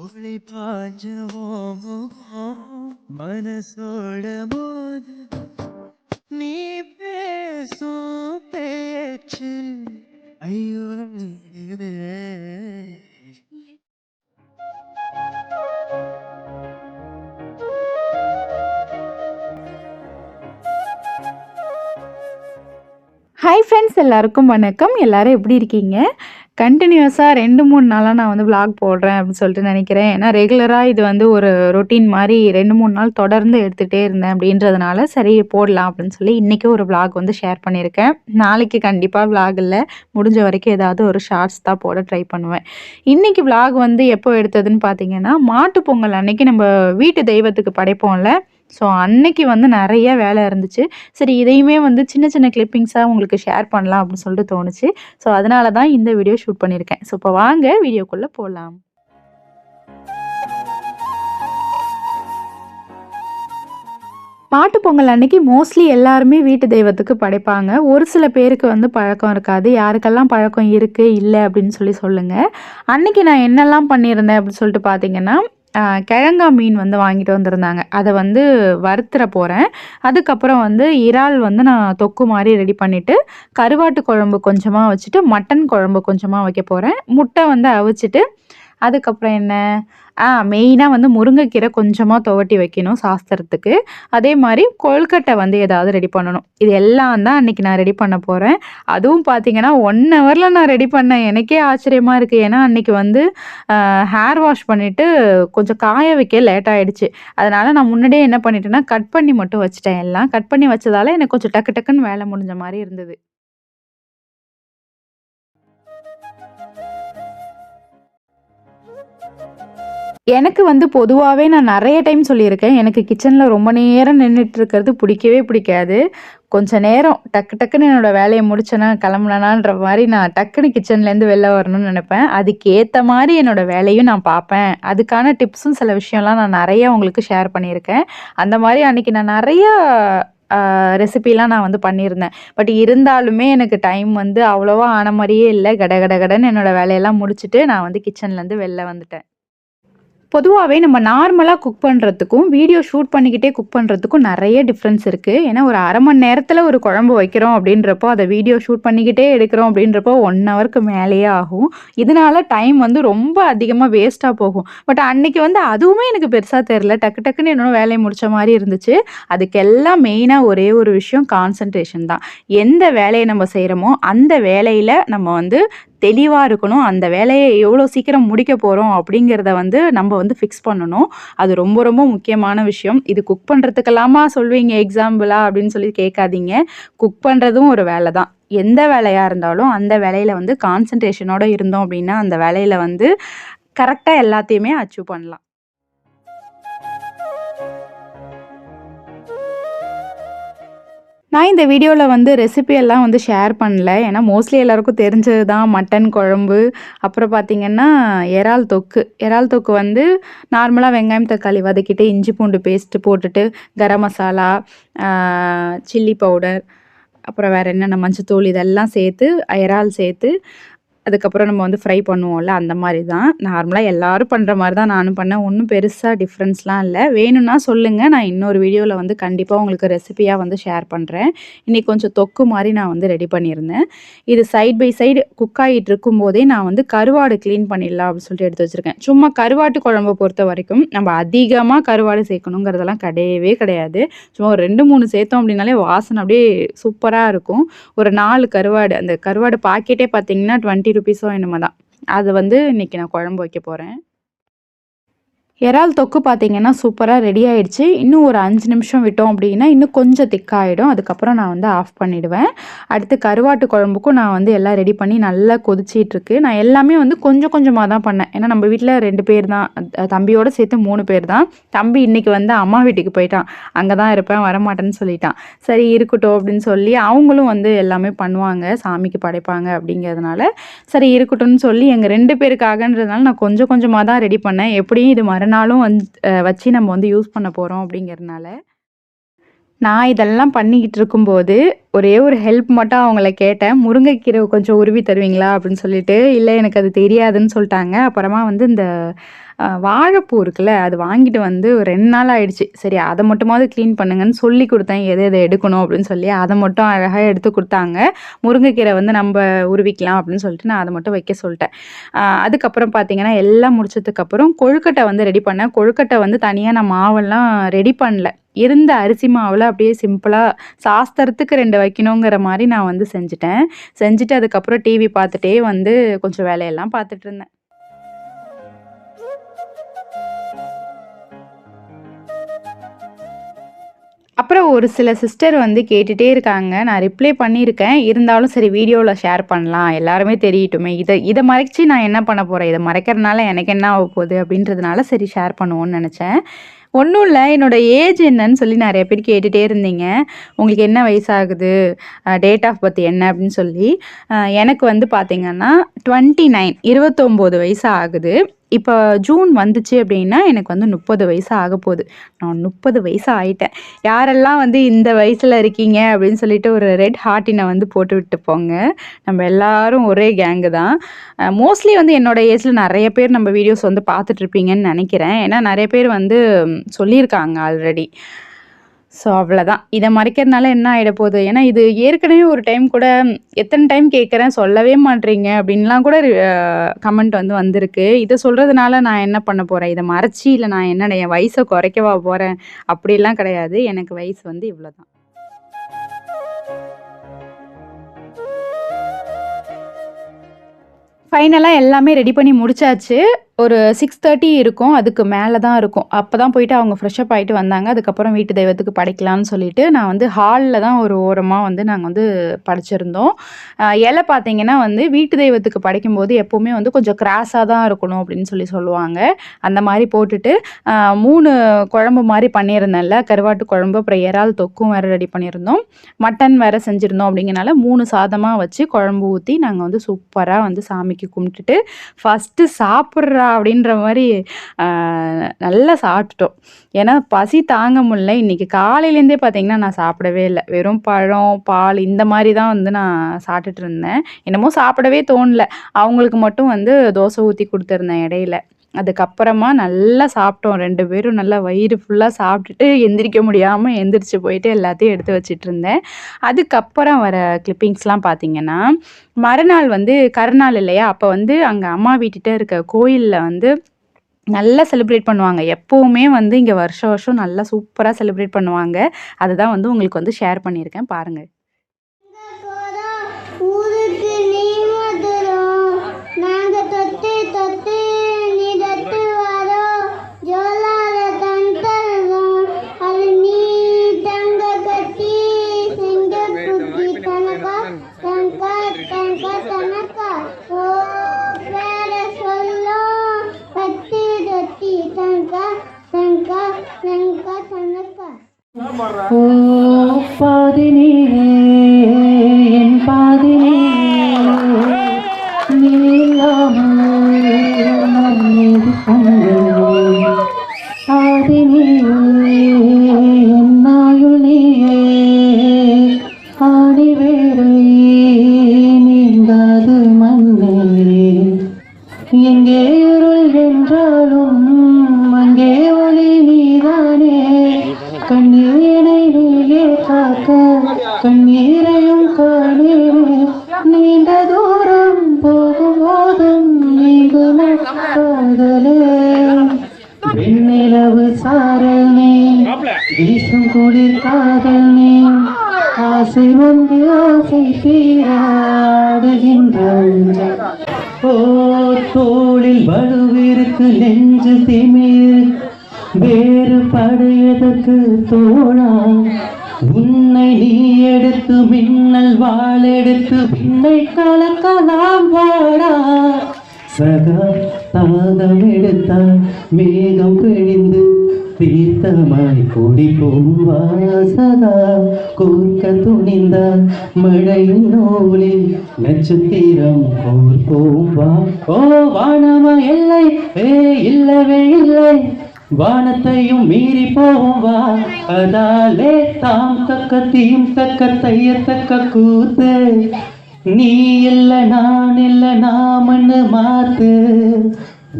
ஒளி பாஞ்சவோம். மனசோட போது நீ பேசும் பேச்சு. ஐயோ ஹாய் ஃப்ரெண்ட்ஸ் எல்லாருக்கும் வணக்கம். எல்லாரும் எப்படி இருக்கீங்க? கண்டினியூஸாக ரெண்டு மூணு நாளாக நான் வந்து விளாக் போடுறேன் அப்படின்னு சொல்லிட்டு நினைக்கிறேன். ஏன்னா ரெகுலராக இது வந்து ஒரு ரொட்டீன் மாதிரி ரெண்டு மூணு நாள் தொடர்ந்து எடுத்துகிட்டே இருந்தேன் அப்படின்றதுனால சரி போடலாம் அப்படின்னு சொல்லி இன்றைக்கி ஒரு விளாக் வந்து ஷேர் பண்ணியிருக்கேன். நாளைக்கு கண்டிப்பாக விளாக் இல்லை. முடிஞ்ச வரைக்கும் ஏதாவது ஒரு ஷார்ட்ஸ் தான் போட ட்ரை பண்ணுவேன். இன்றைக்கி விளாக் வந்து எப்போ எடுத்ததுன்னு பார்த்தீங்கன்னா மாட்டுப்பொங்கல் அன்னைக்கு நம்ம வீட்டு தெய்வத்துக்கு படைப்போம்ல. ஸோ அன்னைக்கு வந்து நிறைய வேலை இருந்துச்சு. சரி இதையுமே வந்து சின்ன சின்ன கிளிப்பிங்ஸாக உங்களுக்கு ஷேர் பண்ணலாம் அப்படின்னு சொல்லிட்டு தோணுச்சு. ஸோ அதனால தான் இந்த வீடியோ ஷூட் பண்ணியிருக்கேன். ஸோ இப்போ வாங்க வீடியோக்குள்ளே போகலாம் மாட்டுப் பொங்கல் அன்னைக்கு மோஸ்ட்லி எல்லாருமே வீட்டு தெய்வத்துக்கு படைப்பாங்க. ஒரு சில பேருக்கு வந்து பழக்கம் இருக்காது. யாருக்கெல்லாம் பழக்கம் இருக்குது இல்லை அப்படின்னு சொல்லி சொல்லுங்கள் அன்னைக்கு நான் என்னெல்லாம் பண்ணியிருந்தேன் அப்படின்னு சொல்லிட்டு பார்த்தீங்கன்னா கிழங்கா மீன் வந்து வாங்கிட்டு வந்திருந்தாங்க. அதை வந்து வறுத்துற போகிறேன் அதுக்கப்புறம் வந்து இறால் வந்து நான் தொக்கு மாதிரி ரெடி பண்ணிவிட்டு கருவாட்டு குழம்பு கொஞ்சமாக வச்சுட்டு மட்டன் குழம்பு கொஞ்சமாக வைக்க போகிறேன் முட்டை வந்து அவிச்சிட்டு அதுக்கப்புறம் என்ன? ஆ மெயினாக வந்து முருங்கைக்கீரை கொஞ்சமாக துவட்டி வைக்கணும் சாஸ்திரத்துக்கு. அதே மாதிரி கொழுக்கட்டை வந்து ஏதாவது ரெடி பண்ணணும். இது எல்லாம் தான் அன்றைக்கி நான் ரெடி பண்ண போகிறேன் அதுவும் பார்த்தீங்கன்னா ஒன் ஹவரில் நான் ரெடி பண்ணேன். எனக்கே ஆச்சரியமாக இருக்குது ஏன்னா அன்றைக்கி வந்து ஹேர் வாஷ் பண்ணிவிட்டு கொஞ்சம் காய வைக்க லேட் ஆகிடுச்சு அதனால் நான் முன்னாடியே என்ன பண்ணிட்டேன்னா கட் பண்ணி மட்டும் வச்சுட்டேன். எல்லாம் கட் பண்ணி வச்சதால எனக்கு கொஞ்சம் டக்கு டக்குன்னு வேலை முடிஞ்ச மாதிரி இருந்தது. எனக்கு வந்து பொதுவாகவே நான் நிறைய டைம் சொல்லியிருக்கேன். எனக்கு கிச்சனில் ரொம்ப நேரம் நின்றுட்டு இருக்கிறது பிடிக்கவே பிடிக்காது. கொஞ்ச நேரம் டக்கு டக்குன்னு என்னோட வேலையை முடிச்சேனா கிளம்புனேனான்ற மாதிரி நான் டக்குன்னு கிச்சன்லேருந்து வெளில வரணும்னு நினைப்பேன். அதுக்கேற்ற மாதிரி என்னோட வேலையும் நான் பார்ப்பேன். அதுக்கான டிப்ஸும் சில விஷயம்லாம் நான் நிறையா உங்களுக்கு ஷேர் பண்ணியிருக்கேன். அந்த மாதிரி அன்றைக்கி நான் நிறையா ரெசிபிலாம் நான் வந்து பண்ணியிருந்தேன். பட் இருந்தாலுமே எனக்கு டைம் வந்து அவ்வளோவா ஆன மாதிரியே இல்லை. கட கட கடன்னு என்னோடய வேலையெல்லாம் முடிச்சுட்டு நான் வந்து கிச்சன்லேருந்து வெளில வந்துட்டேன். பொதுவாகவே நம்ம நார்மலாக குக் பண்ணுறதுக்கும் வீடியோ ஷூட் பண்ணிக்கிட்டே குக் பண்ணுறதுக்கும் நிறைய டிஃப்ரென்ஸ் இருக்குது ஏன்னா ஒரு அரை மணி நேரத்தில் ஒரு குழம்பு வைக்கிறோம் அப்படின்றப்போ அதை வீடியோ ஷூட் பண்ணிக்கிட்டே எடுக்கிறோம் அப்படின்றப்போ ஒன் ஹவருக்கு மேலேயே ஆகும். இதனால டைம் வந்து ரொம்ப அதிகமாக வேஸ்ட்டாக போகும். பட் அன்னைக்கு வந்து அதுவுமே எனக்கு பெருசாக தெரில டக்கு டக்குன்னு என்னோட வேலையை முடித்த மாதிரி இருந்துச்சு. அதுக்கெல்லாம் மெயினாக ஒரே ஒரு விஷயம் கான்சன்ட்ரேஷன் தான். எந்த வேலையை நம்ம செய்கிறோமோ அந்த வேலையில் நம்ம வந்து தெளிவாக இருக்கணும். அந்த வேலையை எவ்வளோ சீக்கிரம் முடிக்க போகிறோம் அப்படிங்கிறத வந்து நம்ம வந்து ஃபிக்ஸ் பண்ணணும். அது ரொம்ப ரொம்ப முக்கியமான விஷயம். இது குக் பண்ணுறதுக்கெல்லாமா சொல்வீங்க எக்ஸாம்பிளா அப்படின்னு சொல்லி கேட்காதீங்க. குக் பண்ணுறதும் ஒரு வேலை தான். எந்த வேலையாக இருந்தாலும் அந்த வேலையில் வந்து கான்சன்ட்ரேஷனோடு இருந்தோம் அப்படின்னா அந்த வேலையில் வந்து கரெக்டாக எல்லாத்தையுமே அச்சீவ் பண்ணலாம். நான் இந்த வீடியோவில் வந்து ரெசிபியெல்லாம் வந்து ஷேர் பண்ணல. ஏன்னா மோஸ்ட்லி எல்லாருக்கும் தெரிஞ்சது தான் மட்டன் குழம்பு அப்புறம் பார்த்திங்கன்னா இறால் தொக்கு. இறால் தொக்கு வந்து நார்மலாக வெங்காயம் தக்காளி வதக்கிட்டு இஞ்சி பூண்டு பேஸ்ட்டு போட்டுட்டு கரம் மசாலா சில்லி பவுடர் அப்புறம் வேறு என்னென்ன மஞ்சத்தூள் இதெல்லாம் சேர்த்து இறால் சேர்த்து அதுக்கப்புறம் நம்ம வந்து ஃப்ரை பண்ணுவோம்ல அந்த மாதிரி தான் நார்மலாக எல்லாரும் பண்ணுற மாதிரி தான் நானும் பண்ணேன். ஒன்றும் பெருசாக டிஃப்ரென்ஸ்லாம் இல்லை. வேணும்னா சொல்லுங்கள் நான் இன்னொரு வீடியோவில் வந்து கண்டிப்பாக உங்களுக்கு ரெசிபியாக வந்து ஷேர் பண்ணுறேன் இன்றைக்கி கொஞ்சம் தொக்கு மாதிரி நான் வந்து ரெடி பண்ணியிருந்தேன். இது சைட் பை சைடு குக் ஆகிட்டு இருக்கும்போதே நான் வந்து கருவாடு க்ளீன் பண்ணிடலாம் அப்படின்னு சொல்லிட்டு எடுத்து வச்சுருக்கேன். சும்மா கருவாட்டு குழம்பு பொறுத்த வரைக்கும் நம்ம அதிகமாக கருவாடு சேர்க்கணுங்கிறதெல்லாம் கிடையவே கிடையாது. சும்மா ஒரு ரெண்டு மூணு சேர்த்தோம் அப்படின்னாலே வாசனை அப்படியே சூப்பராக இருக்கும். ஒரு நாலு கருவாடு அந்த கருவாடு பாக்கெட்டே பார்த்தீங்கன்னா டுவெண்ட்டி ருபீஸோ என்னமோ தான் அது வந்து இன்றைக்கி நான் குழம்பு வைக்க போகிறேன் இறால் தொக்கு பார்த்திங்கன்னா சூப்பராக ரெடி ஆகிடுச்சு இன்னும் ஒரு அஞ்சு நிமிஷம் விட்டோம் அப்படின்னா இன்னும் கொஞ்சம் திக்காயிடும். அதுக்கப்புறம் நான் வந்து ஆஃப் பண்ணிவிடுவேன் அடுத்து கருவாட்டு குழம்புக்கும் நான் வந்து எல்லாம் ரெடி பண்ணி நல்லா கொதிச்சிட்ருக்கு நான் எல்லாமே வந்து கொஞ்சம் கொஞ்சமாக தான் பண்ணேன். ஏன்னா நம்ம வீட்டில் ரெண்டு பேர் தான் தம்பியோடு சேர்த்து மூணு பேர் தான். தம்பி இன்னைக்கு வந்து அம்மா வீட்டுக்கு போயிட்டான். அங்கே தான் இருப்பேன் வரமாட்டேன்னு சொல்லிட்டான். சரி இருக்கட்டும் அப்படின்னு சொல்லி அவங்களும் வந்து எல்லாமே பண்ணுவாங்க. சாமிக்கு படைப்பாங்க அப்படிங்கிறதுனால. சரி இருக்கட்டும்னு சொல்லி எங்கள் ரெண்டு பேருக்காகன்றதுனால நான் கொஞ்சம் கொஞ்சமாக தான் ரெடி பண்ணேன். எப்படியும் இது மறுநாள் மறுநாளும் வந்து அஹ் வச்சு நம்ம வந்து யூஸ் பண்ண போகிறோம் அப்படிங்கிறதுனால நான் இதெல்லாம் பண்ணிக்கிட்டு இருக்கும்போது ஒரே ஒரு ஹெல்ப் மட்டும் அவங்கள கேட்டேன். முருங்கைக்கீரை கொஞ்சம் உருவி தருவீங்களா அப்படின்னு சொல்லிட்டு இல்லை எனக்கு அது தெரியாதுன்னு சொல்லிட்டாங்க. அப்புறமா வந்து இந்த வாழைப்பூ இருக்குல்ல அது வாங்கிட்டு வந்து ஒரு ரெண்டு நாள் ஆயிடுச்சு. சரி அதை மட்டுமாவது க்ளீன் பண்ணுங்கன்னு சொல்லி கொடுத்தேன். எதை எதை எடுக்கணும் அப்படின்னு சொல்லி அதை மட்டும் அழகாக எடுத்து கொடுத்தாங்க. முருங்கைக்கீரை வந்து நம்ம உருவிக்கலாம் அப்படின்னு சொல்லிட்டு நான் அதை மட்டும் வைக்க சொல்லிட்டேன். அதுக்கப்புறம் பார்த்தீங்கன்னா எல்லாம் முடிச்சதுக்கப்புறம் கொழுக்கட்டை வந்து ரெடி பண்ணேன். கொழுக்கட்டை வந்து தனியாக நான் மாவெல்லாம் ரெடி பண்ணல. இருந்த அரிசி மாவில் அப்படியே சிம்பிளாக சாஸ்திரத்துக்கு ரெண்டு வைக்கணுங்கிற மாதிரி நான் வந்து செஞ்சுட்டேன். செஞ்சுட்டு அதுக்கப்புறம் டிவி பார்த்துட்டே வந்து கொஞ்சம் வேலையெல்லாம் பார்த்துட்டு இருந்தேன். அப்புறம் ஒரு சில சிஸ்டர் வந்து கேட்டுகிட்டே இருக்காங்க. நான் ரிப்ளை பண்ணியிருக்கேன். இருந்தாலும் சரி வீடியோவில் ஷேர் பண்ணலாம். எல்லாருமே தெரியட்டுமே. இதை இதை மறைச்சி நான் என்ன பண்ண போகிறேன் இதை மறைக்கிறதுனால எனக்கு என்ன ஆக போகுது? அப்படின்றதுனால சரி ஷேர் பண்ணுவோன்னு நினச்சேன். ஒன்றும் இல்லை. என்னோட ஏஜ் என்னன்னு சொல்லி நிறைய பேர் கேட்டுகிட்டே இருந்தீங்க. உங்களுக்கு என்ன வயசாகுது? டேட் ஆஃப் பர்த் என்ன? அப்படின்னு சொல்லி. எனக்கு வந்து பார்த்தீங்கன்னா டுவெண்ட்டி நைன் இருபத்தொம்போது வயசு ஆகுது. இப்போ ஜூன் வந்துச்சு அப்படின்னா எனக்கு வந்து முப்பது வயசு ஆக போகுது. நான் முப்பது வயசு ஆயிட்டேன். யாரெல்லாம் வந்து இந்த வயசில் இருக்கீங்க அப்படின்னு சொல்லிட்டு ஒரு ரெட் ஹார்ட்டினை வந்து போட்டு விட்டு போங்க. நம்ம எல்லாரும் ஒரே கேங்கு தான். மோஸ்ட்லி வந்து என்னோட ஏஜில் நிறைய பேர் நம்ம வீடியோஸ் வந்து பார்த்துட்ருப்பீங்கன்னு நினைக்கிறேன். ஏன்னா நிறைய பேர் வந்து சொல்லியிருக்காங்க ஆல்ரெடி ஸோ அவ்வளோதான் இதை மறைக்கிறதுனால என்ன ஆகிட போகுது? ஏன்னா இது ஏற்கனவே ஒரு டைம் கூட எத்தனை டைம் கேட்குறேன் சொல்லவே மாட்றீங்க அப்படின்லாம் கூட கமெண்ட் வந்து வந்திருக்கு. இதை சொல்கிறதுனால நான் என்ன பண்ண போகிறேன் இதை மறைச்சி இல்லை நான் என்ன என் வயசை குறைக்கவா போகிறேன் அப்படிலாம் கிடையாது. எனக்கு வயசு வந்து இவ்வளோ தான் ஃபைனலாக எல்லாமே ரெடி பண்ணி முடிச்சாச்சு. ஒரு சிக்ஸ் தேர்ட்டி இருக்கும். அதுக்கு மேலே தான் இருக்கும். அப்போ தான் போயிட்டு அவங்க ஃப்ரெஷ்அப் ஆகிட்டு வந்தாங்க. அதுக்கப்புறம் வீட்டு தெய்வத்துக்கு படைக்கலான்னு சொல்லிட்டு நான் வந்து ஹாலில் தான் ஒரு ஓரமாக வந்து நாங்கள் வந்து படைச்சிருந்தோம். இலை பார்த்தீங்கன்னா வந்து வீட்டு தெய்வத்துக்கு படைக்கும்போது எப்போவுமே வந்து கொஞ்சம் கிராஸாக தான் இருக்கணும் அப்படின்னு சொல்லி சொல்லுவாங்க. அந்த மாதிரி போட்டுட்டு மூணு குழம்பு மாதிரி பண்ணியிருந்தேன்ல. கருவாட்டு குழம்பு அப்புறம் இறால் தொக்கும் வேறு ரெடி பண்ணியிருந்தோம். மட்டன் வேறு செஞ்சுருந்தோம் அப்படிங்கனால மூணு சாதமாக வச்சு குழம்பு ஊற்றி நாங்கள் வந்து சூப்பராக வந்து சாமிக்கு கும்பிட்டுட்டு ஃபஸ்ட்டு சாப்பிட்ற அப்படின்ற மாதிரி நல்லா சாப்பிட்டுட்டோம். ஏன்னா பசி தாங்க முடியல. இன்றைக்கி காலையிலேருந்தே பார்த்தீங்கன்னா நான் சாப்பிடவே இல்லை. வெறும் பழம் பால் இந்த மாதிரி தான் வந்து நான் சாப்பிட்டுட்டு இருந்தேன். என்னமோ சாப்பிடவே தோணல. அவங்களுக்கு மட்டும் வந்து தோசை ஊற்றி கொடுத்துருந்தேன் இடையில. அதுக்கப்புறமா நல்லா சாப்பிட்டோம். ரெண்டு பேரும் நல்லா வயிறு ஃபுல்லாக சாப்பிட்டுட்டு எந்திரிக்க முடியாமல் எந்திரிச்சு போயிட்டு எல்லாத்தையும் எடுத்து வச்சிட்டு இருந்தேன். அதுக்கப்புறம் வர கிளிப்பிங்ஸ்லாம் பார்த்தீங்கன்னா மறுநாள் வந்து கருநாள் இல்லையா? அப்போ வந்து அங்கே அம்மா வீட்டுகிட்ட இருக்க கோயிலில் வந்து நல்லா செலிப்ரேட் பண்ணுவாங்க. எப்போவுமே வந்து இங்கே வருஷம் வருஷம் நல்லா சூப்பராக செலிப்ரேட் பண்ணுவாங்க. அதுதான் வந்து உங்களுக்கு வந்து ஷேர் பண்ணியிருக்கேன். பாருங்கள் ஊருக்கு நீ மதுரம் நாங்க தொட்டு தொட்டு நீ தொட்டு வரோம் ஜோலார தந்தரும் அது நீ தங்க கட்டி செங்க குட்டி தனக்கா தங்கா தங்கா தனக்கா ஓ பேர சொல்லும் பத்தி தொட்டி தங்கா தங்கா தங்கா தனக்கா ஓ பாதினிலே என் பாதினிலே ஆசை ஆசை தீராடுகின்றாள் ஓ தோளில் வலுவிற்கு நெஞ்சு திமிர் வேறு படையதற்கு தோழா. உன்னை நீ எடுத்து மின்னல் வாழெடுத்து பின்னை கலக்கலாம் வாடா. சகா தாகம் எடுத்தால் மேகம் பிழிந்து தீர்த்தமாய் கொடி வாசகா கூர்க்க துணிந்த மழை நூலில் நட்சத்திரம் கோர்ப்போம் வா. ஓ வானம இல்லை ஏ இல்லவே இல்லை. வானத்தையும் மீறி போவோம் வா. அதாலே தாம் தக்க தீம் தக்க தைய தக்க கூத்து. நீ இல்ல நான் இல்ல நாமன்னு மாத்து.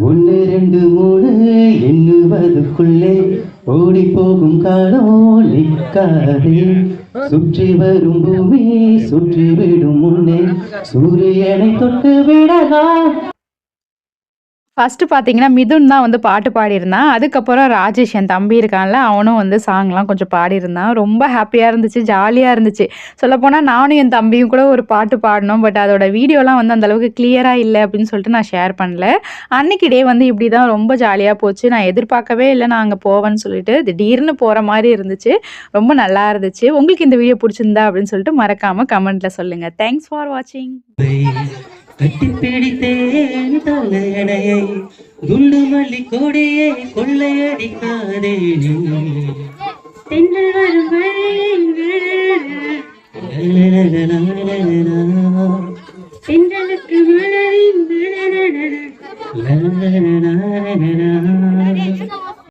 ஒன்று ரெண்டு மூணு எண்ணுவதுக்குள்ளே ஓடி போகும் காலம் நிற்காதே சுற்றி வரும் பூமி சுற்றி விடும் முன்னே சூரியனை தொட்டு விடலாம். ஃபஸ்ட்டு பார்த்தீங்கன்னா மிதுன் தான் வந்து பாட்டு பாடியிருந்தான் அதுக்கப்புறம் ராஜேஷ் என் தம்பி இருக்கான்ல அவனும் வந்து சாங்லாம் கொஞ்சம் பாடியிருந்தான் ரொம்ப ஹாப்பியாக இருந்துச்சு ஜாலியாக இருந்துச்சு. சொல்லப்போனால் நானும் என் தம்பியும் கூட ஒரு பாட்டு பாடினோம். பட் அதோட வீடியோலாம் வந்து அந்தளவுக்கு கிளியராக இல்லை அப்படின்னு சொல்லிட்டு நான் ஷேர் பண்ணல. அன்னைக்கு டே வந்து இப்படி தான் ரொம்ப ஜாலியாக போச்சு. நான் எதிர்பார்க்கவே இல்லை நான் அங்கே போவேன்னு சொல்லிட்டு திடீர்னு போகிற மாதிரி இருந்துச்சு. ரொம்ப நல்லா இருந்துச்சு. உங்களுக்கு இந்த வீடியோ பிடிச்சிருந்தா அப்படின்னு சொல்லிட்டு மறக்காமல் கமெண்ட்டில் சொல்லுங்கள் தேங்க்ஸ் ஃபார் வாட்சிங் கட்டி பிடித்தேன் தலையணையை குண்டு மல்லி கொடியை கொள்ளையடிக்காதே தென்றல் வரும் தென்றலுக்கு மலரின்